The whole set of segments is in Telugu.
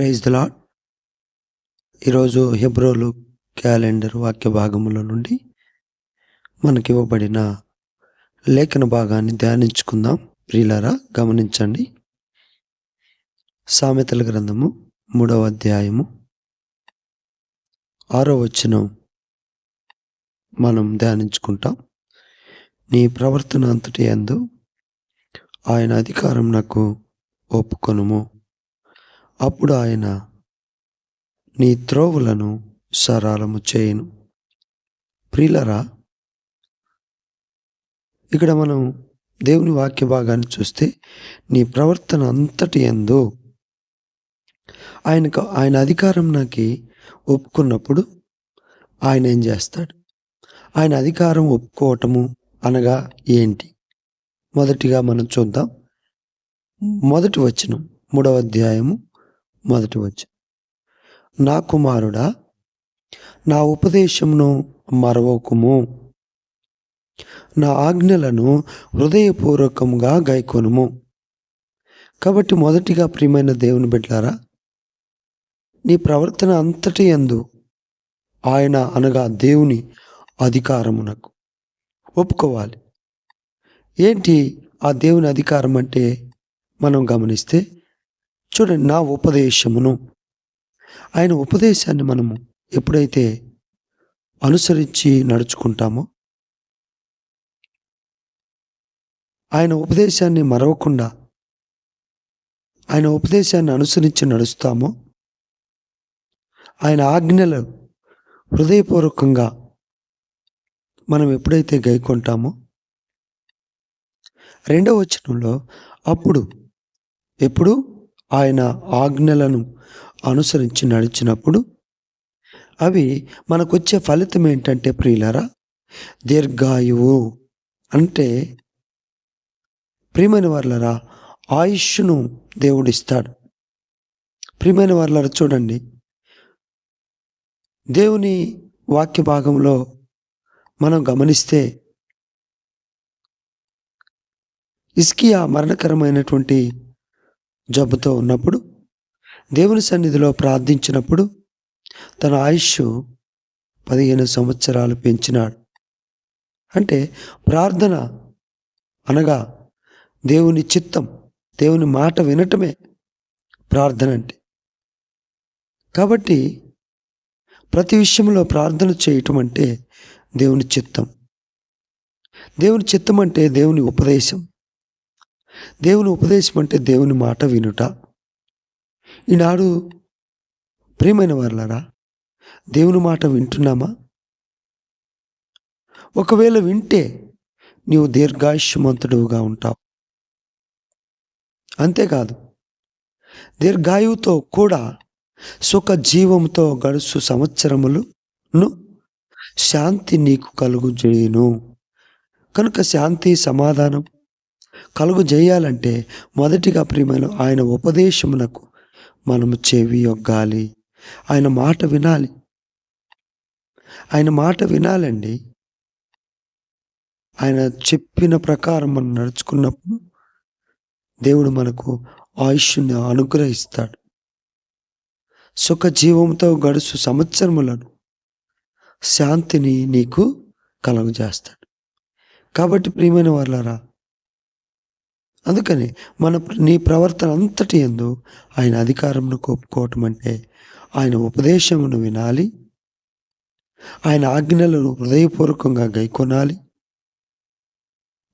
ప్రైజ్ దిలా ఈరోజు హెబ్రోలు క్యాలెండర్ వాక్య భాగముల నుండి మనకి ఇవ్వబడిన లేఖన భాగాన్ని ధ్యానించుకుందాం. ప్రియులారా గమనించండి. సామెతల గ్రంథము మూడవ అధ్యాయము ఆరో వచనం మనం ధ్యానించుకుంటాం. నీ ప్రవర్తన అంతటి యందు ఆయన అధికారం నాకు ఒప్పుకొనుము. అప్పుడు ఆయన నీ త్రోవులను సరళము చేయను. ప్రియులరా ఇక్కడ మనం దేవుని వాక్య భాగాన్ని చూస్తే నీ ప్రవర్తన అంతటి ఎందు ఆయనకు ఆయన అధికారం నాకు ఒప్పుకున్నప్పుడు ఆయన ఏం చేస్తాడు? ఆయన అధికారం ఒప్పుకోవటము అనగా ఏంటి? మొదటిగా మనం చూద్దాం. మొదటి వచనం మూడవ అధ్యాయము మొదటి వచ్చి నా కుమారుడా నా ఉపదేశమును మరవకుము. నా ఆజ్ఞలను హృదయపూర్వకంగా గైకొనుము. కాబట్టి మొదటిగా ప్రియమైన దేవుని బిడ్డారా నీ ప్రవర్తన అంతటి ఎందు ఆయన అనగా దేవుని అధికారమునకు ఒప్పుకోవాలి. ఏంటి ఆ దేవుని అధికారం అంటే మనం గమనిస్తే చూడండి నా ఉపదేశమును. ఆయన ఉపదేశాన్ని మనము ఎప్పుడైతే అనుసరించి నడుచుకుంటామో ఆయన ఉపదేశాన్ని మరవకుండా ఆయన ఉపదేశాన్ని అనుసరించి నడుస్తామో ఆయన ఆజ్ఞలు హృదయపూర్వకంగా మనం ఎప్పుడైతే గైకొంటామో రెండవ వచనంలో అప్పుడు ఎప్పుడు? ఆయన ఆజ్ఞలను అనుసరించి నడిచినప్పుడు అవి మనకొచ్చే ఫలితం ఏంటంటే ప్రియులరా దీర్ఘాయువు అంటే ప్రియమైన వాళ్ళరా ఆయుష్ను దేవుడిస్తాడు. ప్రియమైన వాళ్ళరా చూడండి. దేవుని వాక్య భాగంలో మనం గమనిస్తే ఇస్కియా మరణకరమైనటువంటి జబ్బుతో ఉన్నప్పుడు దేవుని సన్నిధిలో ప్రార్థించినప్పుడు తన ఆయుష్ పదిహేను సంవత్సరాలు పెంచినాడు. అంటే ప్రార్థన అనగా దేవుని చిత్తం దేవుని మాట వినటమే ప్రార్థన అంటే. కాబట్టి ప్రతి విషయంలో ప్రార్థన చేయటం అంటే దేవుని చిత్తం. దేవుని చిత్తం అంటే దేవుని ఉపదేశం. దేవుని ఉపదేశం అంటే దేవుని మాట వినుట. ఈనాడు ప్రియమైన వాళ్ళరా దేవుని మాట వింటున్నామా? ఒకవేళ వింటే నీవు దీర్ఘాయుష్మంతుడుగా ఉంటావు. అంతేకాదు దీర్ఘాయువుతో కూడా సుఖ జీవంతో గడుసు సంవత్సరములను శాంతి నీకు కలుగు చేయను కనుక శాంతి సమాధానం కలుగు చేయాలంటే మొదటిగా ప్రియమైన ఆయన ఉపదేశమునకు మనము చెవి ఒగ్గాలి. ఆయన మాట వినాలి. ఆయన మాట వినాలండి. ఆయన చెప్పిన ప్రకారం మనం నడుచుకున్నప్పుడు దేవుడు మనకు ఆయుష్ని అనుగ్రహిస్తాడు. సుఖ జీవంతో గడుసు సంవత్సరములను శాంతిని నీకు కలుగజేస్తాడు. కాబట్టి ప్రియమైన వాళ్ళరా అందుకని మన నీ ప్రవర్తన అంతటి ఎందు ఆయన అధికారంను కోపుకోవటం అంటే ఆయన ఉపదేశమును వినాలి. ఆయన ఆజ్ఞలను హృదయపూర్వకంగా గైకొనాలి.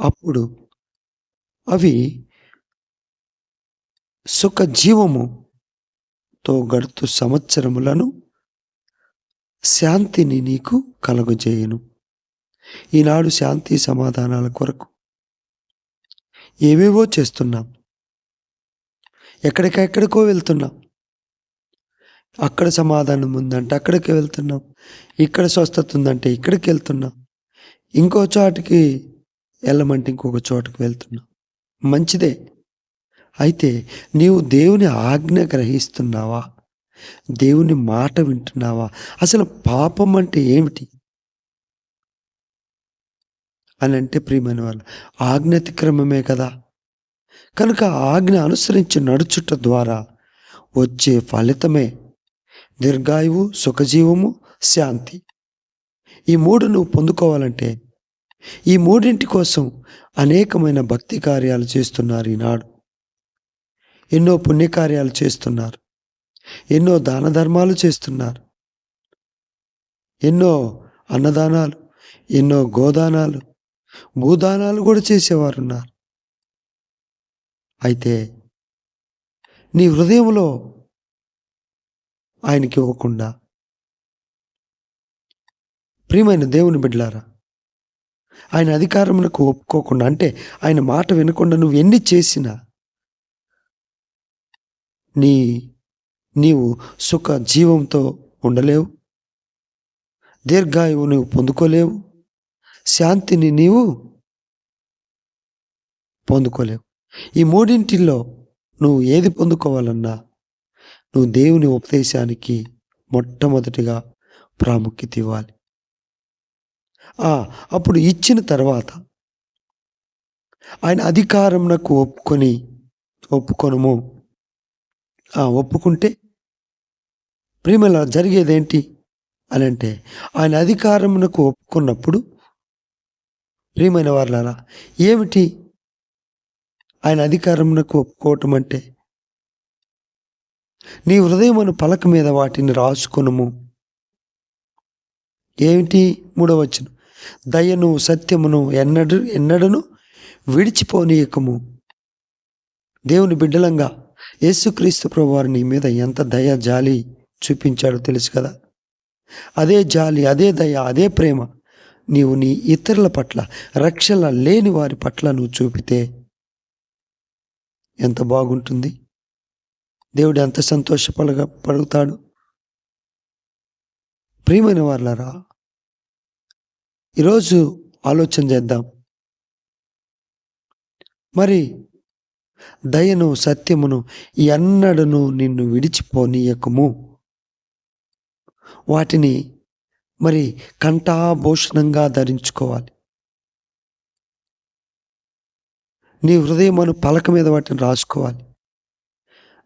అప్పుడు అవి సుఖ జీవముతో గడుతు సంవత్సరములను శాంతిని నీకు కలుగజేయను. ఈనాడు శాంతి సమాధానాల కొరకు ఏవేవో చేస్తున్నాం. ఎక్కడికెక్కడికో వెళ్తున్నాం. అక్కడ సమాధానం ఉందంటే అక్కడికి వెళ్తున్నాం. ఇక్కడ స్వస్థత ఉందంటే ఇక్కడికి వెళ్తున్నాం. ఇంకో చోటికి వెళ్ళమంటే ఇంకొక చోటుకి వెళ్తున్నాం. మంచిదే. అయితే నీవు దేవుని ఆజ్ఞ గ్రహిస్తున్నావా? దేవుని మాట వింటున్నావా? అసలు పాపం అంటే ఏమిటి? అని అంటే ప్రియమైన వాళ్ళు ఆజ్ఞాతిక్రమమే కదా. కనుక ఆజ్ఞ అనుసరించి నడుచుట ద్వారా వచ్చే ఫలితమే దీర్ఘాయువు సుఖజీవము శాంతి. ఈ మూడు నువ్వు పొందుకోవాలంటే ఈ మూడింటి కోసం అనేకమైన భక్తి కార్యాలు చేస్తున్నారు ఈనాడు. ఎన్నో పుణ్యకార్యాలు చేస్తున్నారు. ఎన్నో దాన ధర్మాలు చేస్తున్నారు. ఎన్నో అన్నదానాలు ఎన్నో గోదానాలు భూదానాలు కూడా చేసేవారు ఉన్నారు అయితే నీ హృదయంలో ఆయనకి ఇవ్వకుండా ప్రియమైన దేవుని బిడ్డలారా ఆయన అధికారములకు ఒప్పుకోకుండా అంటే ఆయన మాట వినకుండా నువ్వు ఎన్ని చేసినా నీ నీవు సుఖ జీవంతో ఉండలేవు దీర్ఘాయువు నువ్వు పొందుకోలేవు శాంతిని నీవు పొందుకోలేవు. ఈ మూడింటిలో నువ్వు ఏది పొందుకోవాలన్నా నువ్వు దేవుని ఉపదేశానికి మొట్టమొదటిగా ప్రాముఖ్యత ఇవ్వాలి. అప్పుడు ఇచ్చిన తర్వాత ఆయన అధికారంనకు ఒప్పుకొని ఒప్పుకొనము. ఒప్పుకుంటే ప్రేమల జరిగేదేంటి అని అంటే ఆయన అధికారమునకు ఒప్పుకున్నప్పుడు ప్రియమైన వారులారా ఏమిటి ఆయన అధికారమునకు ఒప్పుకోవటం అంటే? నీ హృదయమును పలక మీద వాటిని రాసుకొనుము. ఏమిటి మూడవచ్చును దయను సత్యమును ఎన్నడు ఎన్నడను విడిచిపోనీయకము. దేవుని బిడ్డలంగా యేసుక్రీస్తు ప్రభువారు నీ మీద ఎంత దయ జాలి చూపించాడో తెలుసు కదా? అదే జాలి అదే దయ అదే ప్రేమ నీవు నీ ఇతరుల పట్ల రక్షణ లేని వారి పట్ల నువ్వు చూపితే ఎంత బాగుంటుంది. దేవుడు ఎంత సంతోషపడగ పడుగుతాడు. ప్రియమైన వాళ్ళరా ఈరోజు ఆలోచన చేద్దాం. మరి దయను సత్యమును ఎన్నడను నిన్ను విడిచిపోనీయకము. వాటిని మరి కంఠాభూషణంగా ధరించుకోవాలి. నీ హృదయమును పలక మీద వాటిని రాసుకోవాలి.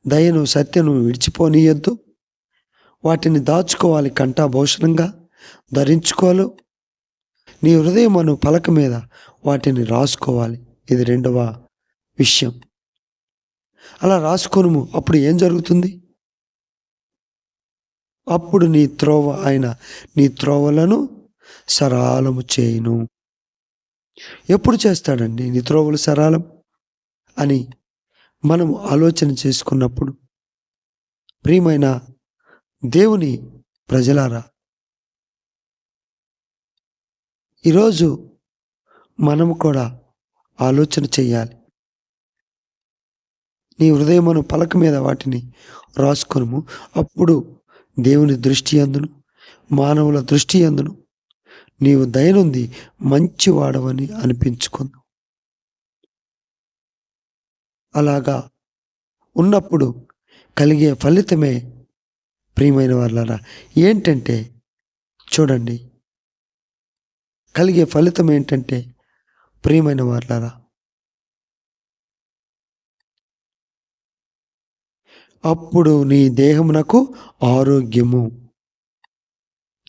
దయను సత్యను విడిచిపోనీయొద్దు. వాటిని దాచుకోవాలి కంఠాభూషణంగా ధరించుకోవాలి. నీ హృదయమును పలక మీద వాటిని రాసుకోవాలి. ఇది రెండవ విషయం. అలా రాసుకోను అప్పుడు ఏం జరుగుతుంది? అప్పుడు నీ త్రోవ ఆయన నీ త్రోవలను సరాలము చేయును. ఎప్పుడు చేస్తాడండి నీ త్రోవలు సరాలం అని మనం ఆలోచన చేసుకున్నప్పుడు? ప్రియమైన దేవుని ప్రజలారా ఈరోజు మనము కూడా ఆలోచన చేయాలి. నీ హృదయమును పలక మీద వాటిని రాసుకొనుము. అప్పుడు దేవుని దృష్టి అందును మానవుల దృష్టి అందును. నీవు దయనుంది మంచివాడవని అనిపించుకుందు. అలాగా ఉన్నప్పుడు కలిగే ఫలితమే ప్రియమైన వాళ్ళరా ఏంటంటే చూడండి కలిగే ఫలితం ఏంటంటే ప్రియమైన వాళ్ళరా అప్పుడు నీ దేహమునకు ఆరోగ్యము.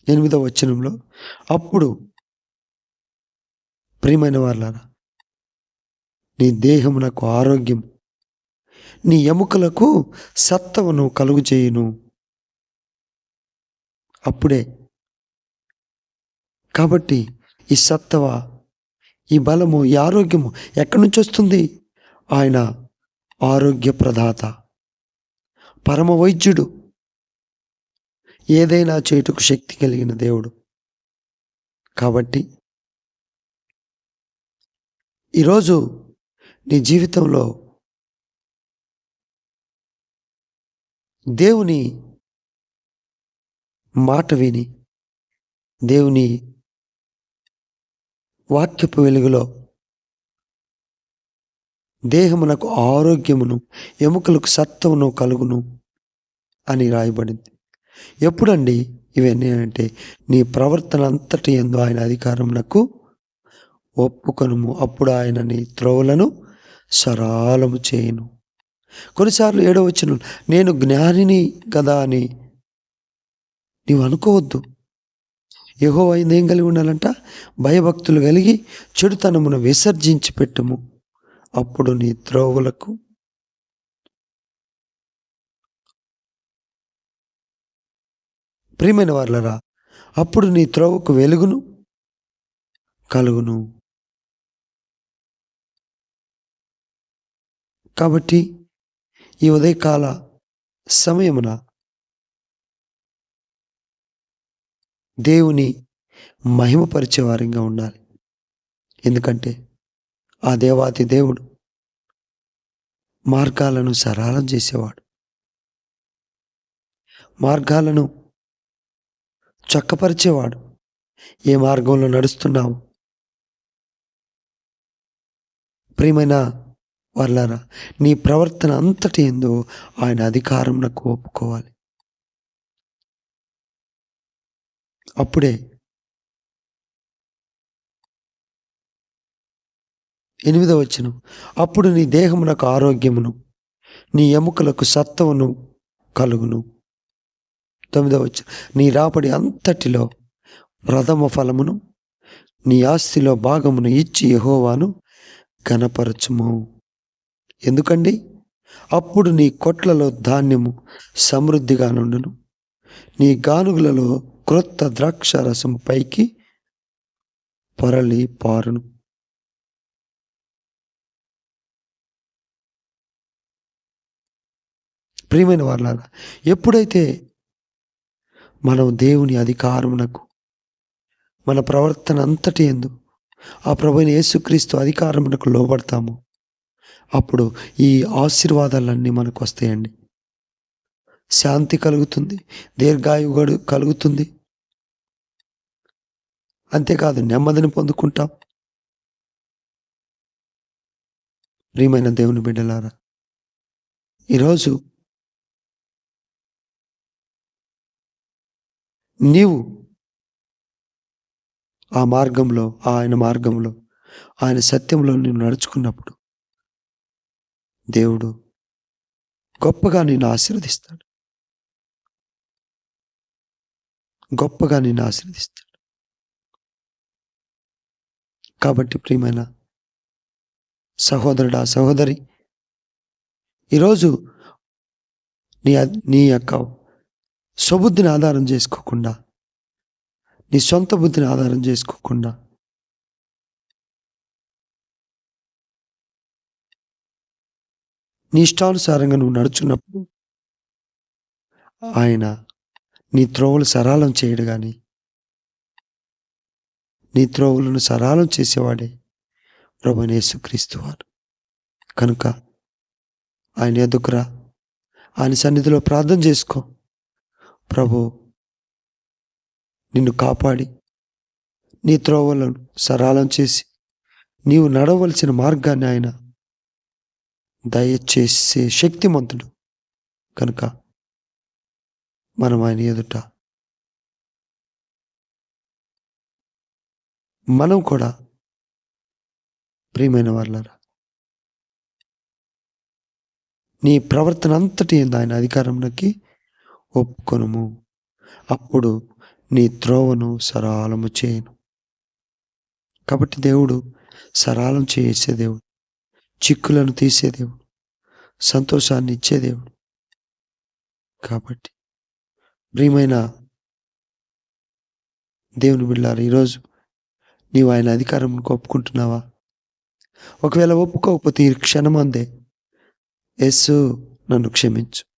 ఎనిమిదవ వచనంలో అప్పుడు ప్రియమైన వాళ్ళారా నీ దేహమునకు ఆరోగ్యం నీ ఎముకలకు సత్తవను కలుగు చేయును అప్పుడే కాబట్టి ఈ సత్తవ ఈ బలము ఈ ఆరోగ్యము ఎక్కడి నుంచి వస్తుంది ఆయన ఆరోగ్య ప్రదాత పరమ వైద్యుడు ఏదైనా చేటుకు శక్తి కలిగిన దేవుడు. కాబట్టి ఈరోజు నీ జీవితంలో దేవుని మాట విని దేవుని వాక్యపు వెలుగులో దేహమునకు ఆరోగ్యమును ఎముకలకు సత్వమును కలుగును. అని రాయబడింది. ఎప్పుడండి ఇవన్నీ అంటే నీ ప్రవర్తన అంతటి ఎందు ఆయన అధికారమునకు ఒప్పుకొనుము. అప్పుడు ఆయన నీ త్రోవలను సరాలము చేయను. కొన్నిసార్లు ఏడో వచ్చిన నేను జ్ఞానిని కదా అని నీవు అనుకోవద్దు. యహో అయింది ఏం కలిగి ఉండాలంట? భయభక్తులు కలిగి చెడుతనమును విసర్జించి పెట్టుము అప్పుడు నీ త్రోవులకు ప్రియమైన వాళ్ళరా అప్పుడు నీ త్రోవకు వెలుగును కలుగును. కాబట్టి ఈ ఉదయకాల సమయమున దేవుని మహిమపరిచే వారంగా ఉండాలి. ఎందుకంటే ఆ దేవాతి దేవుడు మార్గాలను సరళం చేసేవాడు. మార్గాలను చక్కపరిచేవాడు. ఏ మార్గంలో నడుస్తున్నావు? ప్రియమైన వర్లారా నీ ప్రవర్తన అంతటి ఎందు ఆయన అధికారం నాకు ఒప్పుకోవాలి. అప్పుడే ఎనిమిదవ వచ్చును అప్పుడు నీ దేహమునకు ఆరోగ్యమును నీ ఎముకలకు సత్వమును కలుగును. తొమ్మిదవ వచ్చి నీ రాబడి అంతటిలో ప్రథమ ఫలమును నీ ఆస్తిలో భాగమును ఇచ్చి యహోవాను గనపరచుము ఎందుకండి? అప్పుడు నీ కొట్లలో ధాన్యము సమృద్ధిగా నుండును. నీ గానుగులలో క్రొత్త ద్రాక్ష రసం పైకి పరలి పారును ప్రియమైన వాళ్ళారా ఎప్పుడైతే మనం దేవుని అధికారమునకు మన ప్రవర్తన అంతటి ఎందు ఆ ప్రభుని యేసుక్రీస్తు అధికారమునకు లోబడతాము. అప్పుడు ఈ ఆశీర్వాదాలన్నీ మనకు వస్తాయండి. శాంతి కలుగుతుంది దీర్ఘాయుగడు కలుగుతుంది. అంతేకాదు నెమ్మదిని పొందుకుంటాం. ప్రియమైన దేవుని బిడ్డలారా ఈరోజు నీవు ఆ మార్గంలో ఆయన మార్గంలో ఆయన సత్యంలో నేను నడుచుకున్నప్పుడు దేవుడు గొప్పగా నిన్ను ఆశీర్వదిస్తాడు. గొప్పగా నిన్ను ఆశీర్వదిస్తాడు. కాబట్టి ప్రియమైన సహోదరుడా సహోదరి ఈరోజు నీ నీ యొక్క స్వబుద్ధిని ఆధారం చేసుకోకుండా నీ సొంత బుద్ధిని ఆధారం చేసుకోకుండా. నీ ఇష్టానుసారంగా నువ్వు నడుచున్నప్పుడు ఆయన నీ త్రోవలు సరళం చేయడు కానీ నీ త్రోవులను సరళం చేసేవాడే ప్రభునేసుక్రీస్తు వారు. కనుక ఆయన ఎదుకురా ఆయన సన్నిధిలో ప్రార్థన చేసుకో. ప్రభు నిన్ను కాపాడి నీ త్రోవలను సరళం చేసి నీవు నడవలసిన మార్గాన్ని ఆయన దయచేసే శక్తిమంతుడు. కనుక మనం ఆయన ఎదుట మనం కూడా ప్రియమైన వాళ్ళరా నీ ప్రవర్తన అంతటి ఏంది ఆయన అధికారంలోకి ఒప్పుకొనుము. అప్పుడు నీ త్రోవను సరళము చేయను. కాబట్టి దేవుడు సరళం చేసే దేవుడు చిక్కులను తీసే దేవుడు సంతోషాన్ని ఇచ్చే దేవుడు. కాబట్టి ప్రియమైన దేవుని బిళ్ళారు ఈరోజు నీవు ఆయన అధికారం ఒప్పుకుంటున్నావా? ఒకవేళ ఒప్పుకోకపోతే ఈ క్షణం అందే యేసు నన్ను క్షమించు.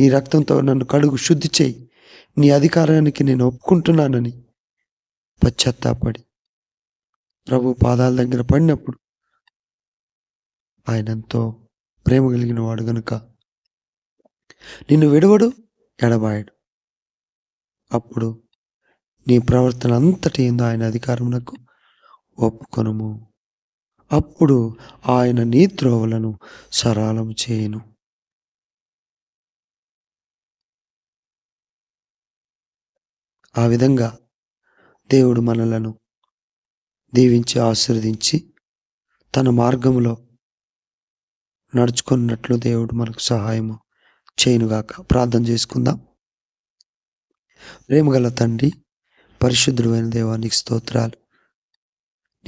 నీ రక్తంతో నన్ను కడుగు శుద్ధి చేయి. నీ అధికారానికి నేను ఒప్పుకుంటున్నానని పశ్చాత్తాపడి ప్రభు పాదాల దగ్గర పడినప్పుడు ఆయన ఎంతో ప్రేమ కలిగిన వాడు గనుక నిన్ను విడవడు ఎడబాయడు. అప్పుడు నీ ప్రవర్తన అంతటి ఏందో ఆయన అధికారమునకు ఒప్పుకొనము. అప్పుడు ఆయన నీ త్రోవలను సరళం చేయను. ఆ విధంగా దేవుడు మనలను దీవించి ఆశీర్వదించి తన మార్గంలో నడుచుకున్నట్లు దేవుడు మనకు సహాయము చేయనుగాక ప్రార్థన చేసుకుందాం. ప్రేమగల తండ్రి పరిశుద్ధుడైన దేవానికి స్తోత్రాలు.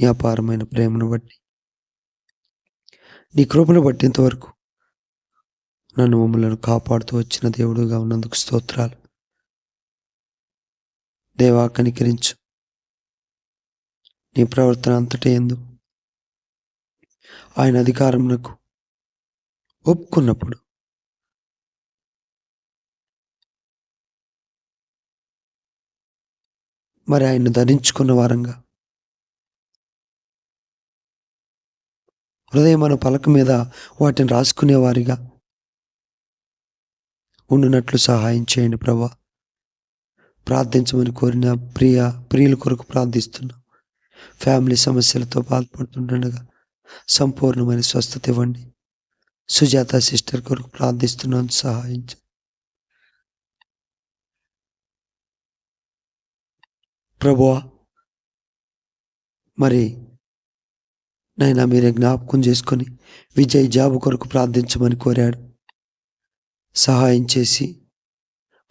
నీ అపారమైన ప్రేమను బట్టి నీ కృపను బట్టినంత నన్ను మమ్మలను కాపాడుతూ వచ్చిన దేవుడుగా ఉన్నందుకు స్తోత్రాలు. దేవా కనికరించు. నీ ప్రవర్తన అంతటే ఎందు ఆయన అధికారమునకు ఒప్పుకున్నప్పుడు మరి ఆయన్ను ధరించుకున్న వారంగా హృదయం మన పలక మీద వాటిని రాసుకునేవారిగా ఉండునట్లు సహాయం చేయండి ప్రభా. ప్రార్థించమని కోరిన ప్రియ ప్రియుల కొరకు ప్రార్థిస్తున్నాం. ఫ్యామిలీ సమస్యలతో బాధపడుతుండగా సంపూర్ణమైన స్వస్థత ఇవ్వండి. సుజాత సిస్టర్ కొరకు ప్రార్థిస్తున్నాను సహాయం ప్రభువా మరి నైనా మీరే జ్ఞాపకం చేసుకొని విజయ్ జాబు కొరకు ప్రార్థించమని కోరాడు. సహాయం చేసి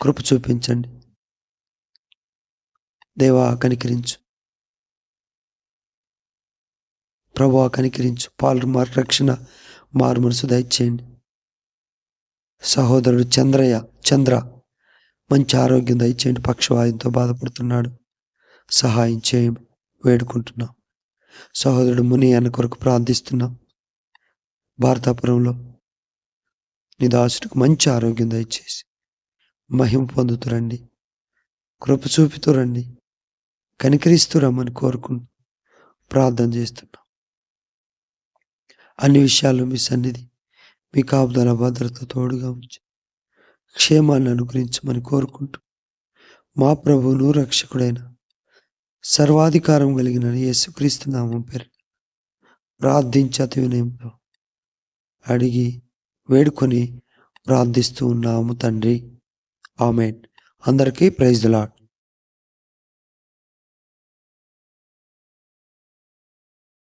కృప చూపించండి. దేవా కనికరించు. ప్రభా కనికరించు. పాలు మారు రక్షణ మారు మనసు దయచేయండి. సహోదరుడు చంద్రయ్య చంద్ర మంచి ఆరోగ్యం దయచేయండి. పక్షవాయుంతో బాధపడుతున్నాడు. సహాయం చేయం వేడుకుంటున్నాం. సహోదరుడు ముని అన్న కొరకు ప్రార్థిస్తున్నాం. భారతాపురంలో నీ దాసుడికి మంచి ఆరోగ్యం దయచేసి మహిమ పొందుతురండి కృప చూపుతూ రండి కనికరిస్తూ రమ్మని కోరుకుంటూ ప్రార్థన చేస్తున్నాం. అన్ని విషయాల్లో మీ సన్నిధి మీ కాపుదల భద్రత తోడుగా ఉంచి క్షేమాన్ని అనుగ్రహించమని కోరుకుంటూ మా ప్రభువును రక్షకుడైన సర్వాధికారం కలిగిన యేసుక్రీస్తు నామం పేరు ప్రార్థించి అతి వినయంతో అడిగి వేడుకొని ప్రార్థిస్తూ ఉన్నాము తండ్రి. ఆమెన్. అందరికీ ప్రైజ్ లాడ్